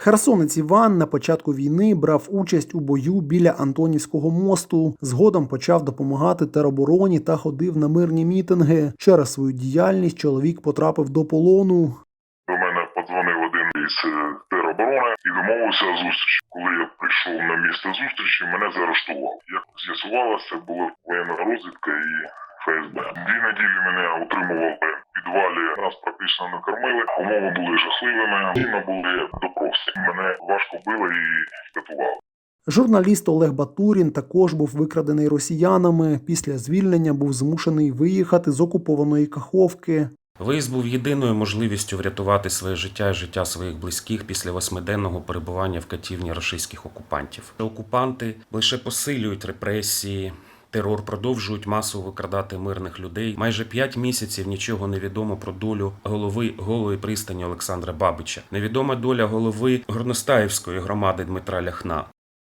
Херсонець Іван на початку війни брав участь у бою біля Антонівського мосту. Згодом почав допомагати теробороні та ходив на мирні мітинги. Через свою діяльність чоловік потрапив до полону. До мене подзвонив один із е, тероборони і домовився зустріч. Коли я прийшов на місце зустрічі, мене заарештували. Як з'ясувалося, була воєнна розвідка і ФСБ. Дві неділі мене утримували підвалі. Нас практично не кормили. Умови були жахливими. Сильно були допроси. Мене важко били і катували. Журналіст Олег Батурін також був викрадений росіянами. Після звільнення був змушений виїхати з окупованої Каховки. Виїзд був єдиною можливістю врятувати своє життя і життя своїх близьких після восьмиденного перебування в катівні російських окупантів. Окупанти лише посилюють репресії. Терор продовжують масово викрадати мирних людей. Майже п'ять місяців нічого не відомо про долю голови голої пристані Олександра Бабича. Невідома доля голови Горностаївської громади Дмитра Ляхна.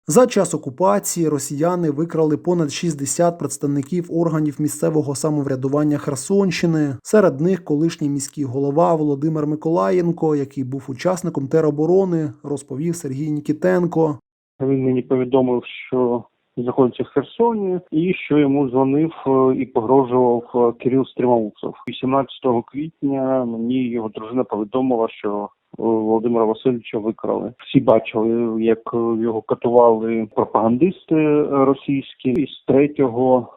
За час окупації росіяни викрали понад 60 представників органів місцевого самоврядування Херсонщини. Серед них колишній міський голова Володимир Миколаєнко, який був учасником тероборони, розповів Сергій Нікітенко. Він мені повідомив, що знаходиться в Херсоні, і що йому дзвонив е, і погрожував е, Кирил Стрімоусов. 18 квітня мені його дружина повідомила, що е, Володимира Васильовича викрали. Всі бачили, як його катували пропагандисти російські, і з 3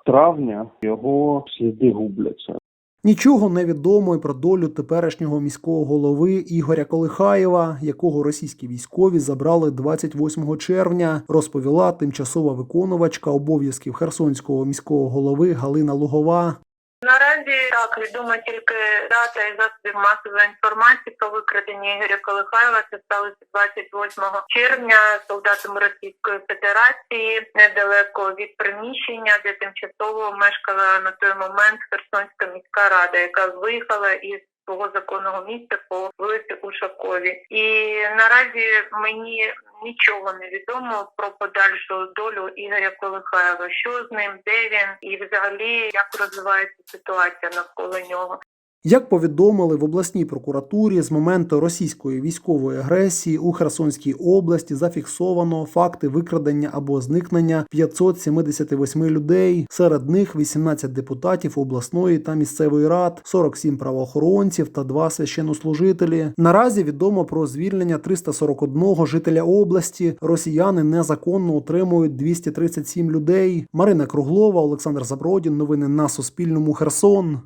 травня його сліди губляться. Нічого не відомо й про долю теперішнього міського голови Ігоря Колихаєва, якого російські військові забрали 28 червня, розповіла тимчасова виконувачка обов'язків Херсонського міського голови Галина Лугова. Наразі так відома тільки дата і засобів масової інформації про викрадення Ігоря Колихаєва. Це сталося 28 червня солдатами Російської Федерації недалеко від приміщення, де тимчасово мешкала на той момент Херсонська міська рада, яка виїхала із свого законного місця по вулиці Ушакові. І наразі мені нічого не відомо про подальшу долю Ігоря Колихаєва. Що з ним, де він і взагалі як розвивається ситуація навколо нього. Як повідомили в обласній прокуратурі, з моменту російської військової агресії у Херсонській області зафіксовано факти викрадення або зникнення 578 людей. Серед них 18 депутатів обласної та місцевої рад, 47 правоохоронців та 2 священнослужителі. Наразі відомо про звільнення 341 жителя області. Росіяни незаконно утримують 237 людей. Марина Круглова, Олександр Забродін. Новини на Суспільному. Херсон.